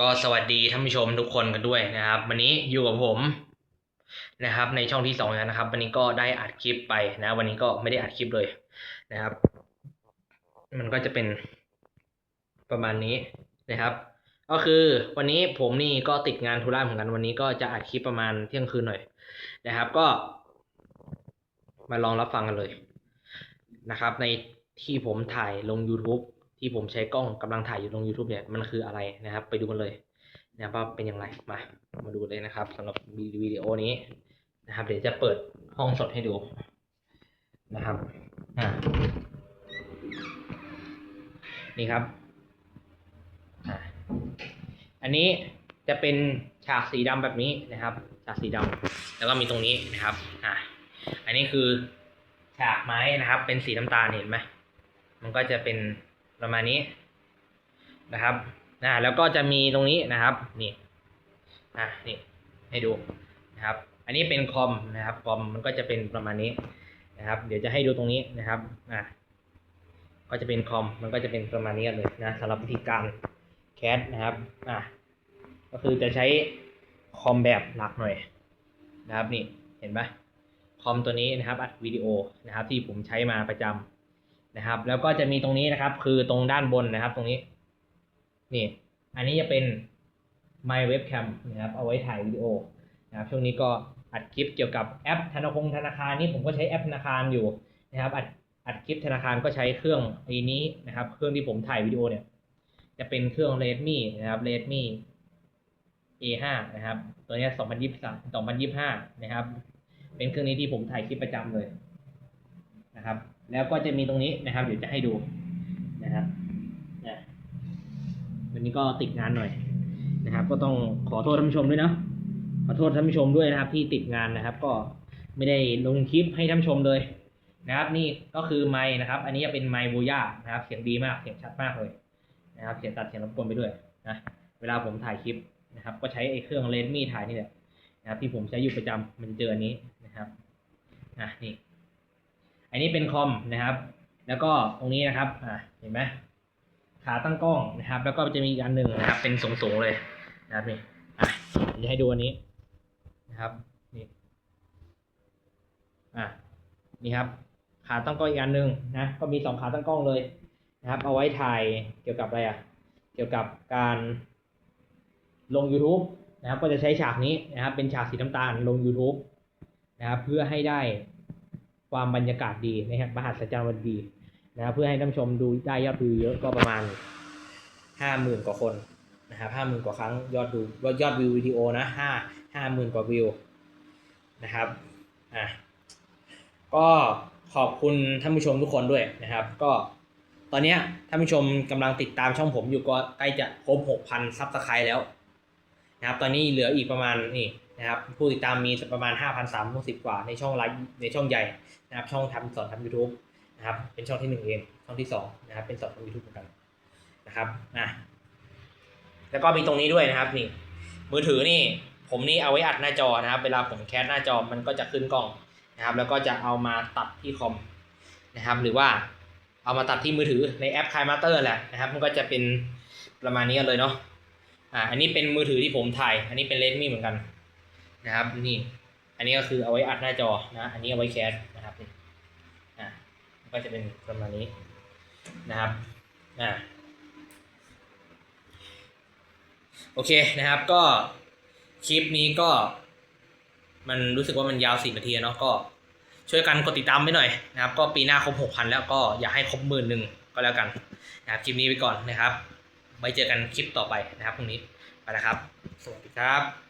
ก็สวัสดีท่านผู้ชมทุกคนกันด้วยนะครับ วันนี้อยู่กับผมนะครับ ในช่องที่สองแล้วนะครับ วันนี้ก็ได้อัดคลิปไปนะ วันนี้ก็ไม่ได้อัดคลิปเลยนะครับ มันก็จะเป็นประมาณนี้นะครับ ก็คือวันนี้ผมนี่ก็ติดงานธุระเหมือนกันวันนี้ก็จะอัดคลิปประมาณเที่ยงคืนหน่อยนะครับ ก็ มาลองรับฟังกันเลยนะครับ ในที่ผมถ่ายลง YouTube ที่ผมใช้กล้องกำลังถ่ายอยู่ลง YouTube เนี่ยมันคืออะไรนะครับ ไปดูกันเลยนะครับว่าเป็นอย่างไรมามาดูเลยนะครับสำหรับวิดีโอนี้นะครับ เดี๋ยวจะเปิดห้องสดให้ดูนะครับอ่านี่ครับอ่าอันนี้จะเป็นฉากสีดำแบบนี้นะครับ ฉากสีดำแล้วก็มีตรงนี้นะครับอ่าอันนี้คือฉากไม้นะครับ เป็นสีน้ำตาลเห็นไหมมันก็จะเป็น ประมาณนี้นะครับอ่าแล้วก็จะมีตรงนี้นะครับนี่อ่านี่ให้ดูนะครับ อันนี้เป็นคอมนะครับคอมมันก็จะเป็นประมาณนี้นะครับ เดี๋ยวจะให้ดูตรงนี้นะครับอ่าก็จะเป็นคอมมันก็จะเป็นประมาณนี้กันเลยนะสำหรับวิธีการแคสนะครับอ่าก็คือจะใช้คอมแบบหลักหน่อยนะครับนี่เห็นไหมคอมตัวนี้นะครับอัดวิดีโอนะครับที่ผมใช้มาประจำ นะครับ แล้วก็จะมีตรงนี้นะครับ คือตรงด้านบนนะครับ ตรงนี้ นี่ อันนี้จะเป็น My Webcam นะครับ เอาไว้ถ่ายวิดีโอนะครับ ช่วงนี้ก็อัดคลิปเกี่ยวกับแอปธนาคงธนาคารนี่ผมก็ใช้แอปธนาคารอยู่นะครับ อัดอัดคลิปธนาคารก็ใช้เครื่องไอ้นี้นะครับ เครื่องที่ผมถ่ายวิดีโอเนี่ย จะเป็นเครื่อง Redmi นะครับ Redmi A5 นะครับ ตัวนี้2023 2025 นะครับ เป็นเครื่องนี้ที่ผมถ่ายคลิปประจำเลย นะครับ แล้วก็จะมีตรงนี้นะครับ เดี๋ยวจะให้ดูนะครับนะวันนี้ก็ติดงานหน่อยนะครับ ก็ต้องขอโทษท่านผู้ชมด้วยเนาะขอโทษท่านผู้ชมด้วยนะครับ ที่ติดงานนะครับ ก็ไม่ได้ลงคลิปให้ท่านผู้ชมเลยนะครับ นี่ก็คือไมค์นะครับ อันนี้จะเป็นไมค์บูย่านะครับ เสียงดีมากเสียงชัดมากเลยนะครับ เสียงตัดเสียงรบกวนไปด้วยนะเวลาผมถ่ายคลิปนะครับ ก็ใช้ไอ้เครื่องเลนส์มีถ่ายนี่แหละนะครับที่ผมใช้อยู่ประจำมันเจออันนี้นะครับอะนี่ อันนี้เป็นคอมนะครับ แล้วก็ตรงนี้นะครับอ่าเห็นไหมขาตั้งกล้องนะครับ แล้วก็จะมีอีกอันหนึ่งนะครับ เป็นสูงๆเลยนะครับนี่อะจะให้ดูอันนี้นะครับนี่อะนี่ครับ ขาตั้งกล้องอีกอันหนึ่งนะก็มีสองขาตั้งกล้องเลยนะครับ เอาไว้ถ่ายเกี่ยวกับอะไรอะเกี่ยวกับการลง YouTube นะครับ ก็จะใช้ฉากนี้นะครับ เป็นฉากสีน้ำตาลลง YouTube นะครับ เพื่อให้ได้ ความบรรยากาศดีนะครับมหัศจรรย์วันดีนะครับเพื่อให้ท่านชมดูได้ยอดวิวเยอะก็ประมาณห้าหมื่นกว่าคนนะครับห้าหมื่นกว่าครั้งยอดดูยอดวิววิดีโอนะห้าห้าหมื่นกว่าวิวนะครับอะก็ขอบคุณท่านผู้ชมทุกคนด้วยนะครับ ก็ตอนนี้ท่านผู้ชมกำลังติดตามช่องผมอยู่ก็ใกล้จะครบหกพันซับสไครต์แล้วนะครับ ตอนนี้เหลืออีกประมาณนี่ นะครับผู้ติดตามมีประมาณ 5,360 กว่าในช่องไลฟ์ในช่องใหญ่นะครับช่องทำสอนทำ YouTube นะครับเป็นช่องที่หนึ่งเองช่องที่สองนะครับเป็นสอนทำ YouTube เหมือนกันนะครับอะแล้วก็มีตรงนี้ด้วยนะครับนี่มือถือนี่ผมนี่เอาไว้อัดหน้าจอนะครับ เวลาผมแคสหน้าจอมันก็จะขึ้นกล้องนะครับ แล้วก็จะเอามาตัดที่คอมนะครับ หรือว่าเอามาตัดที่มือถือในแอป k i m a t e r แหละนะครับ มันก็จะเป็นประมาณนี้กันเลยเนาะอ่าอันนี้เป็นมือถือที่ผมถ่าย อันนี้เป็น Redmi เหมือนกัน นะครับนี่ อันนี้ก็คือเอาไว้อัดหน้าจอนะ อันนี้เอาไว้แคสนะครับนี่อ่าก็จะเป็นประมาณนี้นะครับอ่าโอเคนะครับก็คลิปนี้ก็ มันรู้สึกว่ามันยาวสี่นาทีเนาะก็ช่วยกันกดติดตามไปหน่อยนะครับ ก็ปีหน้าครบหกพันแล้วก็อยากให้ครบหมื่นหนึ่งก็แล้วกันนะครับคลิปนี้ไปก่อนนะครับไว้เจอกันคลิปต่อไปนะครับพรุ่งนี้ไปแล้วครับ สวัสดีครับ